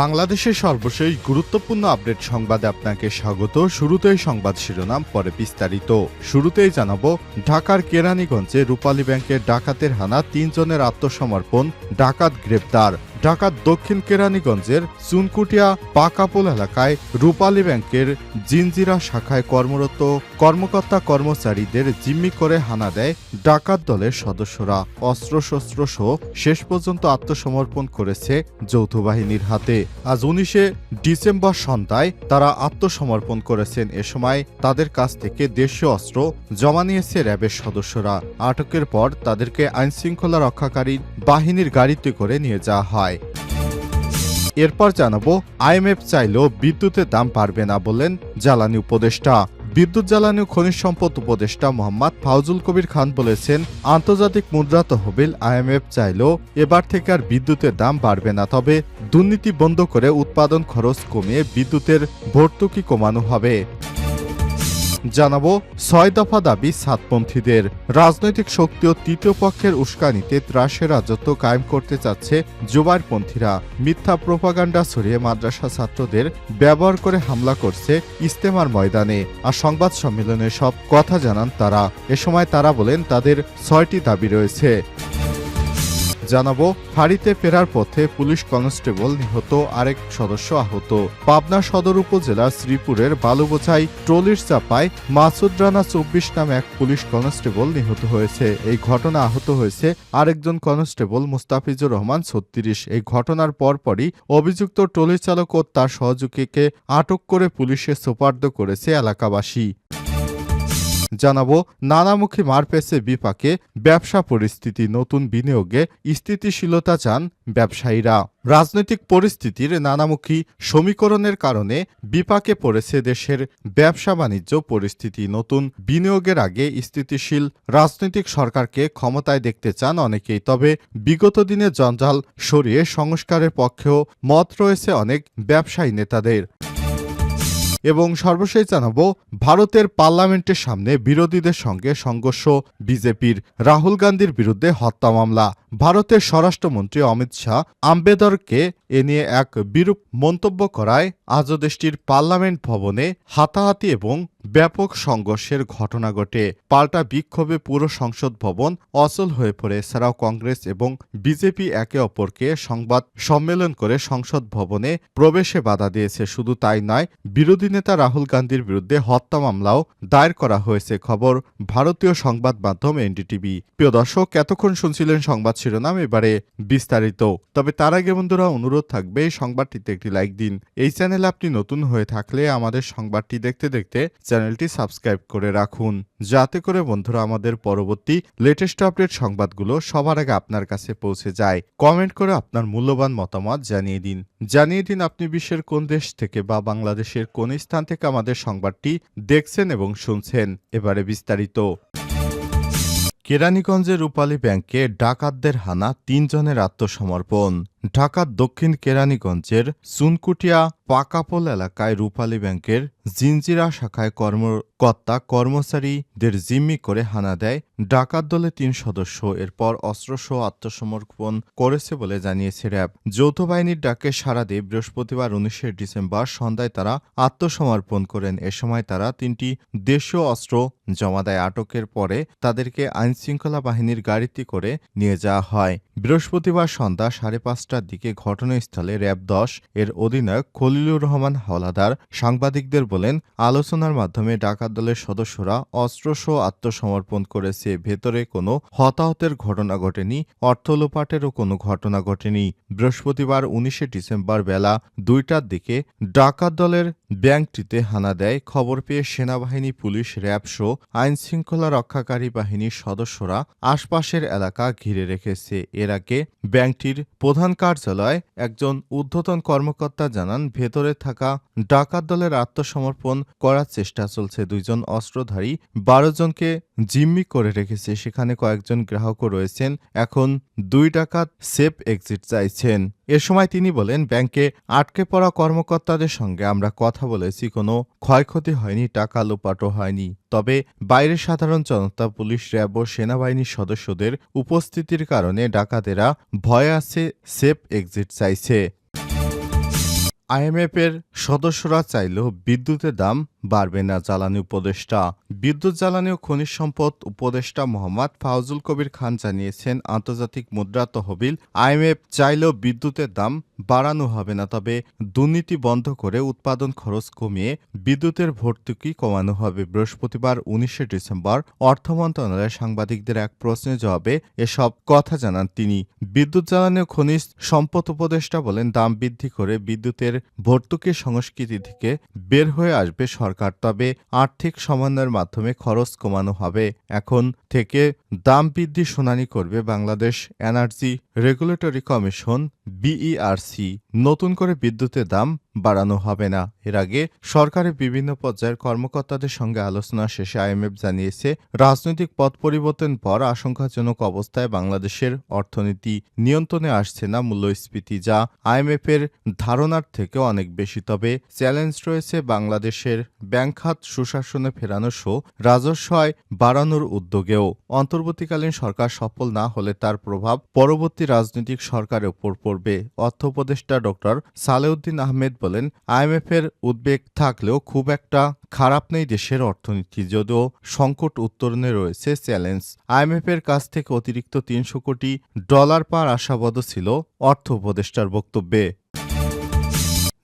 বাংলাদেশের সর্বশেষ গুরুত্বপূর্ণ আপডেট সংবাদে আপনাকে স্বাগত। শুরুতেই সংবাদ শিরোনাম, পরে বিস্তারিত। শুরুতেই জানাব, ঢাকার কেরানীগঞ্জে রূপালী ব্যাংকের ডাকাতের হানা, তিনজনের আত্মসমর্পণ, ডাকাত গ্রেপ্তার। ঢাকার দক্ষিণ কেরানীগঞ্জের চুনকুটিয়া পাকাপোল এলাকায় রূপালী ব্যাংকের জিনজিরা শাখায় কর্মরত কর্মকর্তা কর্মচারীদের জিম্মি করে হানা দেয় ডাকাত দলের সদস্যরা। অস্ত্রশস্ত্র সহ শেষ পর্যন্ত আত্মসমর্পণ করেছে যৌথ বাহিনীর হাতে। আজ উনিশে ডিসেম্বর সন্ধ্যায় তারা আত্মসমর্পণ করেছেন। এ সময় তাদের কাছ থেকে দেশীয় অস্ত্র জমা নিয়েছে র্যাবের সদস্যরা। আটকের পর তাদেরকে আইনশৃঙ্খলা রক্ষাকারী বাহিনীর গাড়িতে করে নিয়ে যাওয়া হয়। এরপর জানাব আইএমএফ চাইলেও বিদ্যুতের দাম পারবে না বললেন জ্বালানি উপদেষ্টা। বিদ্যুৎ, জ্বালানি ও খনিজ সম্পদ উপদেষ্টা মোহাম্মদ ফাউজুল কবির খান বলেছেন, আন্তর্জাতিক মুদ্রা তহবিল আইএমএফ চাইলেও এবার থেকে আর বিদ্যুতের দাম বাড়বে না, তবে দুর্নীতি বন্ধ করে উৎপাদন খরচ কমিয়ে বিদ্যুতের ভর্তুকি কমানো হবে। জানাব ছয় দফা দাবি সাতপন্থীদের। রাজনৈতিক শক্তি ও তৃতীয় পক্ষের উস্কানিতে ত্রাসের রাজত্ব কায়েম করতে চাচ্ছে জুবাইরপন্থীরা মিথ্যা প্রোপাগান্ডা ছড়িয়ে মাদ্রাসা ছাত্রদের ব্যবহার করে হামলা করছে ইস্তেমার ময়দানে। আর সংবাদ সম্মেলনে সব কথা জানান তারা। এ সময় তারা বলেন, তাদের ছয়টি দাবি রয়েছে। জানাব, ফাঁড়িতে ফেরার পথে পুলিশ কনস্টেবল নিহত আরেক সদস্য আহত। পাবনা সদর উপজেলার শ্রীপুরের বালুবোঝাই ট্রলির চাপায় মাসুদ রানা চব্বিশ নামে এক পুলিশ কনস্টেবল নিহত হয়েছে। এই ঘটনা আহত হয়েছে আরেকজন কনস্টেবল মুস্তাফিজুর রহমান ছত্রিশ। এই ঘটনার পরপরই অভিযুক্ত ট্রলি চালক ও তার সহযোগীকে আটক করে পুলিশে সোপার্দ করেছে এলাকাবাসী। জানাব, নানামুখী মার পেছে বিপাকে, ব্যবসা পরিস্থিতি, নতুন বিনিয়োগে স্থিতিশীলতা চান ব্যবসায়ীরা। রাজনৈতিক পরিস্থিতির নানামুখী সমীকরণের কারণে বিপাকে পড়েছে দেশের ব্যবসা বাণিজ্য পরিস্থিতি। নতুন বিনিয়োগের আগে স্থিতিশীল রাজনৈতিক সরকারকে ক্ষমতায় দেখতে চান অনেকেই, তবে বিগত দিনে জঞ্জাল সরিয়ে সংস্কারের পক্ষেও মত রয়েছে অনেক ব্যবসায়ী নেতাদের। এবং সর্বশেষ জানাব, ভারতের পার্লামেন্টের সামনে বিরোধীদের সঙ্গে সংঘর্ষ, বিজেপির রাহুল গান্ধীর বিরুদ্ধে হত্যা মামলা। ভারতের স্বরাষ্ট্রমন্ত্রী অমিত শাহ আম্বেদরকে এ নিয়ে এক বিরূপ মন্তব্য করায় আজও দেশটির পার্লামেন্ট ভবনে হাতাহাতি এবং ব্যাপক সংঘর্ষের ঘটনা ঘটে। পাল্টা বিক্ষোভে পুরো সংসদ ভবন অচল হয়ে পড়ে। এছাড়াও কংগ্রেস এবং বিজেপি একে অপরকে সংবাদ সম্মেলন করে সংসদ ভবনে প্রবেশে বাধা দিয়েছে। শুধু তাই নয়, বিরোধী নেতা রাহুল গান্ধীর বিরুদ্ধে হত্যা মামলাও দায়ের করা হয়েছে। খবর ভারতীয় সংবাদ মাধ্যম এনডিটিভি। প্রিয় দর্শক, এতক্ষণ শুনছিলেন সংবাদ শিরোনাম, এবারে বিস্তারিত। তবে তার আগে বন্ধুরা, অনুরোধ থাকবে, এই সংবাদটিতে একটি লাইক দিন। এই চ্যানেল আপনি নতুন হয়ে থাকলে আমাদের সংবাদটি দেখতে দেখতে চ্যানেলটি সাবস্ক্রাইব করে রাখুন। যাতে করে বন্ধুরা আমাদের পরবর্তী লেটেস্ট আপডেট সংবাদগুলো সবার আগে আপনার কাছে পৌঁছে যায়। কমেন্ট করে আপনার মূল্যবান মতামত জানিয়ে দিন। জানিয়ে দিন আপনি বিশ্বের কোন দেশ থেকে বা বাংলাদেশের কোন স্থান থেকে আমাদের সংবাদটি দেখছেন এবং শুনছেন। এবারে বিস্তারিত। কেরানীগঞ্জের রূপালী ব্যাংকে ডাকাতদের হানা তিনজনের আত্মসমর্পণ। ঢাকার দক্ষিণ কেরানীগঞ্জের সুনকুটিয়া পাকাপোল এলাকায় রূপালী ব্যাংকের জিনজিরা শাখায় কর্মকর্তা কর্মচারীদের জিম্মি করে হানা দেয় ডাকাত দলে তিন সদস্য। এরপর অস্ত্রসহ আত্মসমর্পণ করেছে বলে জানিয়েছে র্যাব। যৌথ বাহিনীর ডাকে সারা দিয়ে বৃহস্পতিবার উনিশে ডিসেম্বর সন্ধ্যায় তারা আত্মসমর্পণ করেন। এ সময় তারা তিনটি দেশীয় অস্ত্র জমা দেয়। আটকের পরে তাদেরকে আইনশৃঙ্খলা বাহিনীর গাড়িতে করে নিয়ে যাওয়া হয়। বৃহস্পতিবার সন্ধ্যা সাড়ে পাঁচটার দিকে ঘটনাস্থলে র্যাব দশ এর অধিনায়ক খলিলুর রহমান হাওলাদার সাংবাদিকদের বলেন, আলোচনার মাধ্যমে ডাকাত দলের সদস্যরা অস্ত্রসহ আত্মসমর্পণ করেছে। ভেতরে কোনো হতাহতের ঘটনা ঘটেনি, অর্থ লোপাটেরও কোনো ঘটনা ঘটেনি। বৃহস্পতিবার উনিশে ডিসেম্বর বেলা দুইটার দিকে ডাকাত দলের ব্যাংকটিতে হানা দেয়। খবর পেয়ে সেনাবাহিনী, পুলিশ, র্যাব সহ আইনশৃঙ্খলা রক্ষাকারী বাহিনীর সদস্যরা আশপাশের এলাকা ঘিরে রেখেছে। এর আগে ব্যাংকটির প্রধান কার্যালয় একজন ঊর্ধ্বতন কর্মকর্তা জানান, ভেতরে থাকা ডাকাত দলের আত্মসমর্পণ করার চেষ্টা চলছে। দুইজন অস্ত্রধারী, বারো জনকে জিম্মি করে রেখেছে। সেখানে কয়েকজন গ্রাহকও রয়েছেন। এখন দুই ডাকাত সেফ এক্সিট চাইছেন। এ সময় তিনি বলেন, ব্যাংকে আটকে পড়া কর্মকর্তাদের সঙ্গে আমরা কথা বলেছি। কোনো ক্ষয়ক্ষতি হয়নি, টাকা লোপাটও হয়নি। তবে বাইরের সাধারণ জনতা, পুলিশ, র্যাব ও সেনাবাহিনীর সদস্যদের উপস্থিতির কারণে ডাকাতেরা ভয় আছে, সেফ এক্সিট চাইছে। আইএমএফের সদস্যরা চাইলেও বিদ্যুতের দাম বাড়বে না জ্বালানি উপদেষ্টা। বিদ্যুৎ, জ্বালানি ও খনিজ সম্পদ উপদেষ্টা মোহাম্মদ ফাউজুল কবির খান জানিয়েছেন, আন্তর্জাতিক মুদ্রা তহবিল আইএমএফ চাইলেও বিদ্যুতের দাম বাড়ানো হবে না, তবে দুর্নীতি বন্ধ করে উৎপাদন খরচ কমিয়ে বিদ্যুতের ভর্তুকি কমানো হবে। বৃহস্পতিবার উনিশে ডিসেম্বর অর্থ মন্ত্রণালয়ের সাংবাদিকদের এক প্রশ্নের জবাবে এসব কথা জানান তিনি। বিদ্যুৎ, জ্বালানি ও খনিজ সম্পদ উপদেষ্টা বলেন, দাম বৃদ্ধি করে বিদ্যুতের ভর্তুকি সংস্কৃতি থেকে বের হয়ে আসবে সরকার। তবে আর্থিক সমন্বয়ের মাধ্যমে খরচ কমানো হবে। এখন থেকে দাম বৃদ্ধি শুনানি করবে Bangladesh energy regulatory commission, BERC. নতুন করে বিদ্যুতের দাম বাড়ানো হবে না। এর আগে সরকারের বিভিন্ন পর্যায়ের কর্মকর্তাদের সঙ্গে আলোচনা শেষে আইএমএফ জানিয়েছে, রাজনৈতিক পথ পরিবর্তন পর আশঙ্কাজনক অবস্থায় বাংলাদেশের অর্থনীতি নিয়ন্ত্রণে আসছে না মূল্যস্ফীতি, যা আইএমএফের ধারণার থেকে অনেক বেশি। তবে চ্যালেঞ্জ রয়েছে বাংলাদেশের ব্যাংক খাত সুশাসনে ফেরানো সহ রাজস্ব আয় বাড়ানোর উদ্যোগেও। অন্তর্বর্তীকালীন সরকার সফল না হলে তার প্রভাব পরবর্তী রাজনৈতিক সরকারের উপর পড়বে, অর্থ উপদেষ্টা ডক্টর সালেউদ্দিন আহমেদ বলেন আইএমএফের উদ্বেগ থাকলেও খুব একটা খারাপ নেই দেশের অর্থনীতি। যদিও সংকট উত্তরণে রয়েছে চ্যালেঞ্জ আইএমএফের কাছ থেকে অতিরিক্ত তিনশো কোটি ডলার পার আশাবাদ ছিল অর্থ উপদেষ্টার বক্তব্যে।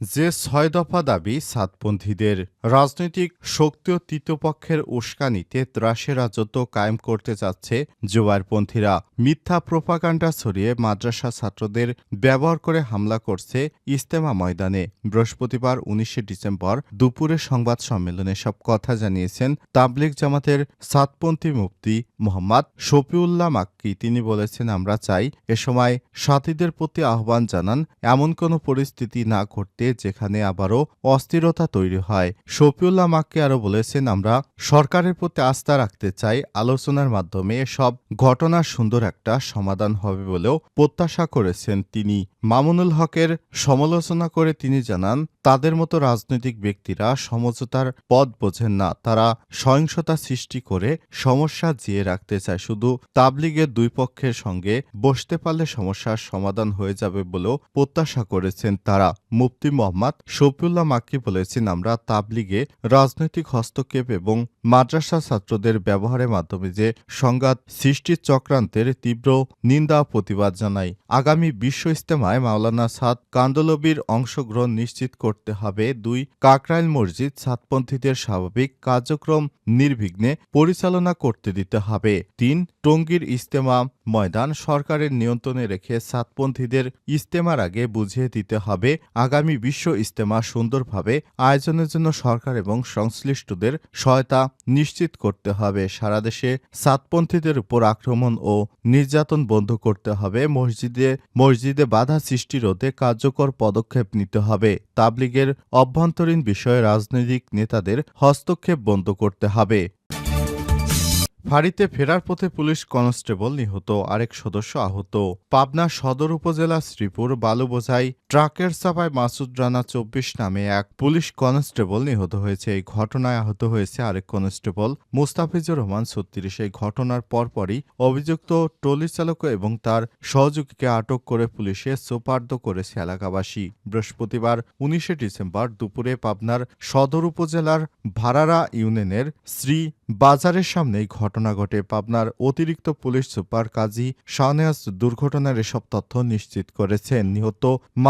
যে ছয় দফা দাবি সাতপন্থীদের, রাজনৈতিক শক্তি ও তৃতীয়পক্ষের উস্কানিতে ত্রাসের রাজত্ব কায়েম করতে চাচ্ছে জোয়ারপন্থীরা। মিথ্যা প্রোপাকাণ্ডা ছড়িয়ে মাদ্রাসা ছাত্রদের ব্যবহার করে হামলা করছে ইস্তেমা ময়দানে। বৃহস্পতিবার উনিশে ডিসেম্বর দুপুরে সংবাদ সম্মেলনে সব কথা জানিয়েছেন তাবলিগ জামাতের সাতপন্থী মুফতি মোহাম্মদ শফিউল্লাহ মাক্কি। তিনি বলেছেন, আমরা চাই এ সময় সাথীদের প্রতি আহ্বান জানান, এমন কোনো পরিস্থিতি না ঘটতে যেখানে আবারও অস্থিরতা তৈরি হয়। শফিউল্লাহ মাককে আরও বলেছেন, আমরা সরকারের প্রতি আস্থা রাখতে চাই। আলোচনার মাধ্যমে সব ঘটনার সুন্দর একটা সমাধান হবে বলেও প্রত্যাশা করেছেন তিনি। মামুনুল হকের সমালোচনা করে তিনি জানান তাদের মতো রাজনৈতিক ব্যক্তিরা সমঝোতার পথ বোঝেন না। তারা সহিংসতা সৃষ্টি করে সমস্যা জিয়ে রাখতে চায়। শুধু তাবলিগের দুই পক্ষের সঙ্গে বসতে পারলে সমস্যার সমাধান হয়ে যাবে বলেও প্রত্যাশা করেছেন তারা। মুফতি মোহাম্মদ শফিউল্লাহ মাক্কি বলেছেন, আমরা তাবলিগে রাজনৈতিক হস্তক্ষেপ এবং মাদ্রাসা ছাত্রদের ব্যবহারের মাধ্যমে যে সংঘাত সৃষ্টির চক্রান্তের তীব্র নিন্দা প্রতিবাদ জানাই। আগামী বিশ্ব ইস্তেমায় মাওলানা সাদ কান্দলবির অংশগ্রহণ নিশ্চিত করতে হবে। দুই, কাকরাইল মসজিদ সাতপন্থীদের স্বাভাবিক কার্যক্রম নির্বিঘ্নে পরিচালনা করতে দিতে হবে। তিন, টঙ্গীর ইস্তেমা ময়দান সরকারের নিয়ন্ত্রণে রেখে সাতপন্থীদের ইস্তেমার আগে বুঝিয়ে দিতে হবে, আগামী বিশ্ব ইস্তেমা সুন্দরভাবে আয়োজনের জন্য সরকার এবং সংশ্লিষ্টদের সহায়তা নিশ্চিত করতে হবে। সারা দেশে সাতপন্থীদের উপর আক্রমণ ও নির্যাতন বন্ধ করতে হবে। মসজিদে মসজিদে বাধা সৃষ্টি রোধে কার্যকর পদক্ষেপ নিতে হবে। তাবলিগের অভ্যন্তরীণ বিষয়ে রাজনৈতিক নেতাদের হস্তক্ষেপ বন্ধ করতে হবে। ফাঁড়িতে ফেরার পথে পুলিশ কনস্টেবল নিহত, আরেক সদস্য আহত। পাবনা সদর উপজেলা শ্রীপুর, বালুবোঝাই ট্রাকের চাপায় মাসুদ রানা চব্বিশ নামে এক পুলিশ কনস্টেবল নিহত হয়েছে। এই ঘটনায় আহত হয়েছে আরেক কনস্টেবল। মুস্তাফিজুর রহমান ছত্রিশ। এই ঘটনার পরপরই অভিযুক্ত ট্রলি চালক এবং তার সহযোগীকে আটক করে পুলিশে সোপার্দ করেছে এলাকাবাসী। বৃহস্পতিবার উনিশে ডিসেম্বর দুপুরে পাবনার সদর উপজেলার ভাড়ারা ইউনিয়নের শ্রী বাজারের সামনেই ঘটনা ঘটে। পাবনার অতিরিক্ত পুলিশ সুপার কাজী শাহনেয়াজ দুর্ঘটনার এসব তথ্য নিশ্চিত করেছেন। নিহত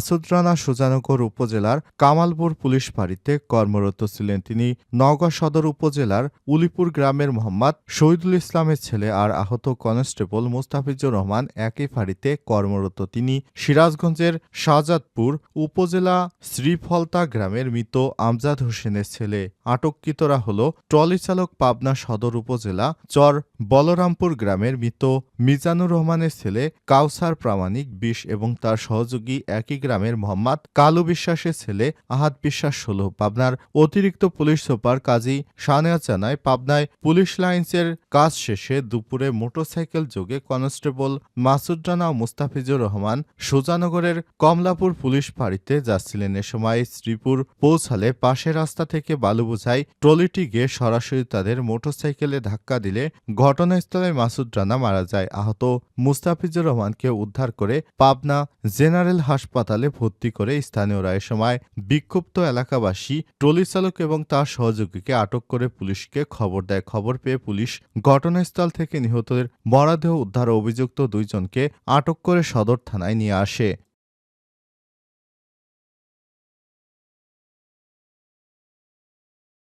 মাসুদ রানা সুজানগর উপজেলার কামালপুর পুলিশ ফাঁড়িতে কর্মরত ছিলেন তিনি। নওগাঁ সদর উপজেলার উলিপুর গ্রামের মোহাম্মদ শহীদুল ইসলামের ছেলে আর আহত কনস্টেবল মুস্তাফিজুর রহমান একই ফাঁড়িতে কর্মরত। তিনি সিরাজগঞ্জের শাহজাদপুর উপজেলা শ্রীফলতা গ্রামের মৃত আমজাদ হোসেনের ছেলে। আটককৃতরা হল ট্রলি চালক পাবনা সদর উপজেলা চর বলরামপুর গ্রামের মৃত মিজানুর রহমানের ছেলে কাউসার প্রামাণিক বিশ এবং তার সহযোগী একই গ্রামের মোহাম্মদ কালু বিশ্বাসের ছেলে আহাদ বিশ্বাস ষোলো পাবনার অতিরিক্ত পুলিশ সুপার কাজী সানেয়া জানায়, পাবনায় পুলিশ লাইন্সের কাজ শেষে দুপুরে মোটরসাইকেল যোগে কনস্টেবল মাসুদ রানা ও মুস্তাফিজুর রহমান সুজানগরের কমলাপুর পুলিশ ফাঁড়িতে যাচ্ছিলেন। এ সময় শ্রীপুর পৌঁছালে পাশের রাস্তা থেকে বালু বোঝাই ট্রলিটি গিয়ে সরাসরি তাদের মোটরসাইকেলে ধাক্কা দিলে ঘটনাস্থলে মাসুদ রানা মারা যায়। আহত মুস্তাফিজুর রহমানকে উদ্ধার করে পাবনা জেনারেল হাসপাতালে ভর্তি করে স্থানীয়রা এ সময় বিক্ষুব্ধ এলাকাবাসী, ট্রলি চালক এবং তার সহযোগীকে আটক করে পুলিশকে খবর দেয়। খবর পেয়ে পুলিশ ঘটনাস্থল থেকে নিহতদের মরাদেহ উদ্ধার অভিযুক্ত দুইজনকে আটক করে সদর থানায় নিয়ে আসে।